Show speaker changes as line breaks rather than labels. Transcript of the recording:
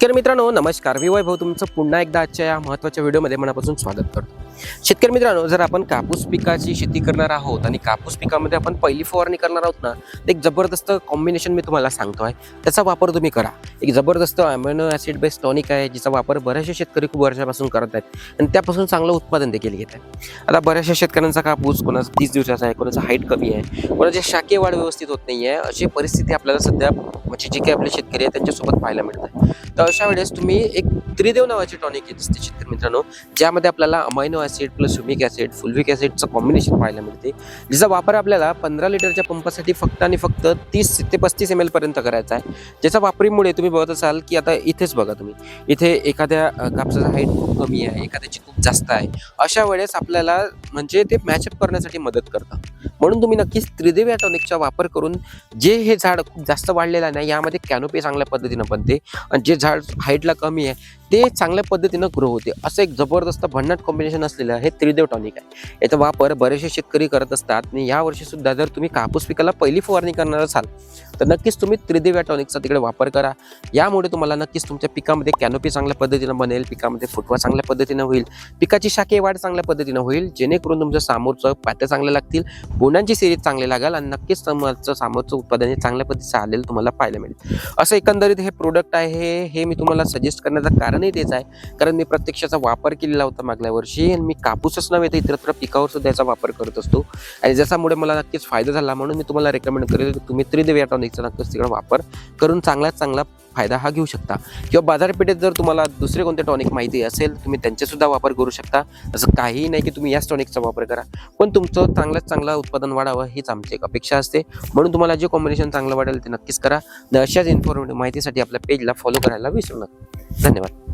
शेतकरी मित्रांनो नमस्कार. मी वैभव तुमचं पुन्हा एकदा आजच्या या महत्त्वाच्या व्हिडिओमध्ये मनापासून स्वागत करतो. शेतकरी मित्रांनो जर आपण कापूस पिकाची शेती करणार आहोत आणि कापूस पिकामध्ये आपण पहिली फवारणी करणार आहोत ना तर एक जबरदस्त कॉम्बिनेशन मी तुम्हाला सांगतो आहे. त्याचा वापर तुम्ही करा. एक जबरदस्त अॅमिनो ॲसिड बेस्ड टॉनिक आहे जिचा वापर बऱ्याचशा शेतकरी खूप वर्षापासून करत आहेत आणि त्यापासून चांगलं उत्पादन देखील घेत आहे आता बऱ्याचशा शेतकऱ्यांचा कापूस कोणाचा तीस दिवसाचा आहे कोणाचा हाईट कमी आहे कोणाची शाके वाढ व्यवस्थित होत नाही आहे अशी परिस्थिती आपल्याला सध्या म्हणजे जे काही आपले शेतकरी आहेत त्यांच्यासोबत पाहायला मिळतात तर अशा वेळेस तुम्ही एक त्रिदेव नावाची टॉनिक येत असते शेतकरी मित्रांनो ज्यामध्ये आपल्याला amino acid plus humic acid fulvic ॲसिडचं combination पाहायला मिळते. जिचा वापर आपल्याला पंधरा लिटरच्या पंपासाठी फक्त आणि फक्त तीस ते पस्तीस एम एलपर्यंत करायचा आहे. ज्याच्या वापरीमुळे तुम्ही बघत असाल की आता इथेच बघा तुम्ही. इथे एखाद्या कापसाचा हाईट खूप कमी आहे एखाद्याची खूप जास्त आहे. अशा वेळेस आपल्याला म्हणजे ते मॅचअप करण्यासाठी मदत करतं. म्हणून तुम्ही नक्कीच त्रिदेव या टॉनिकचा वापर करून जे हे झाड खूप जास्त वाढलेलं आहे नाही यामध्ये कॅनोपी चांगल्या पद्धतीनं बनते. आणि जे झाड हाईटला कमी आहे ते चांगल्या पद्धतीनं ग्रो होते. असं एक जबरदस्त भन्नाट कॉम्बिनेशन असलेलं हे त्रिदेव टॉनिक आहे. याचा वापर बरेचसे शेतकरी करत असतात. आणि यावर्षी सुद्धा जर तुम्ही कापूस पिकाला पहिली फवारणी करणार असाल तर नक्कीच तुम्ही त्रिदेव या टॉनिकचा तिकडे वापर करा. यामुळे तुम्हाला नक्कीच तुमच्या पिकामध्ये कॅनोपी चांगल्या पद्धतीनं बनेल पिकामध्ये फुटवा चांगल्या पद्धतीनं होईल पिकाची शाखे वाढ चांगल्या पद्धतीनं होईल जेणेकरून तुमचं सामोरचं पात्या चांगले लागतील बोंडांची सिरीज चांगली लागेल आणि नक्कीच तुमचं सामोरचं उत्पादन हे चांगल्या पद्धतीचं आलेलं तुम्हाला पाहायला मिळेल. असं एकंदरीत हे प्रोडक्ट आहे हे मी तुम्हाला सजेस्ट करण्याचं कारण कारणही तेच आहे. कारण मी प्रत्यक्षाचा वापर केलेला होता मागल्या वर्षी आणि मी कापूसच नव्हे तर इतरत्र पिकावर सुद्धा याचा वापर करत असतो. आणि ज्याच्यामुळे मला नक्कीच फायदा झाला म्हणून मी तुम्हाला रेकमेंड करेल की तुम्ही त्रिदेव या टॉनिकचा नक्कीच तिकडे वापर करून चांगल्यात चांगला फायदा हा घेऊ शकता. किंवा बाजारपेठेत जर तुम्हाला दुसरे कोणते टॉनिक माहिती असेल तुम्ही त्यांचेसुद्धा वापर करू शकता. असं काहीही नाही की तुम्ही याच टॉनिकचा वापर करा. पण तुमचं चांगल्यात चांगलं उत्पादन वाढावं हीच आमची एक अपेक्षा असते. म्हणून तुम्हाला जे कॉम्बिनेशन चांगलं वाटेल ते नक्कीच करा. अशाच इन्फॉर्मेटिव्ह माहितीसाठी आपल्या पेजला फॉलो करायला विसरू नका. धन्यवाद.